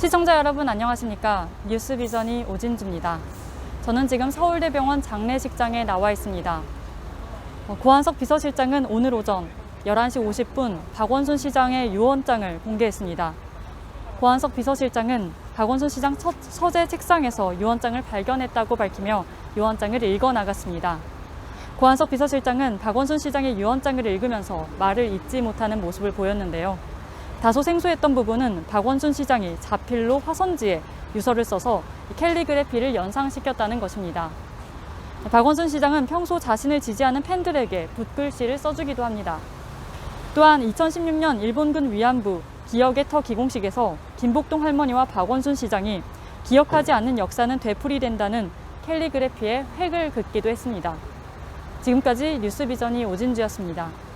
시청자 여러분 안녕하십니까? 뉴스비전이 오진주입니다. 저는 지금 서울대병원 장례식장에 나와 있습니다. 어, 고한석 비서실장은 오늘 오전 11시 50분 박원순 시장의 유언장을 공개했습니다. 고한석 비서실장은 박원순 시장 첫 서재 책상에서 유언장을 발견했다고 밝히며 유언장을 읽어 나갔습니다. 고한석 비서실장은 박원순 시장의 유언장을 읽으면서 말을 잇지 못하는 모습을 보였는데요. 다소 생소했던 부분은 박원순 시장이 자필로 화선지에 유서를 써서 캘리그래피를 연상시켰다는 것입니다. 박원순 시장은 평소 자신을 지지하는 팬들에게 붓글씨를 써주기도 합니다. 또한 2016년 일본군 위안부 기억의 터 기공식에서 김복동 할머니와 박원순 시장이 기억하지 않는 역사는 되풀이된다는 캘리그래피에 획을 긋기도 했습니다. 지금까지 뉴스비전이 오진주였습니다.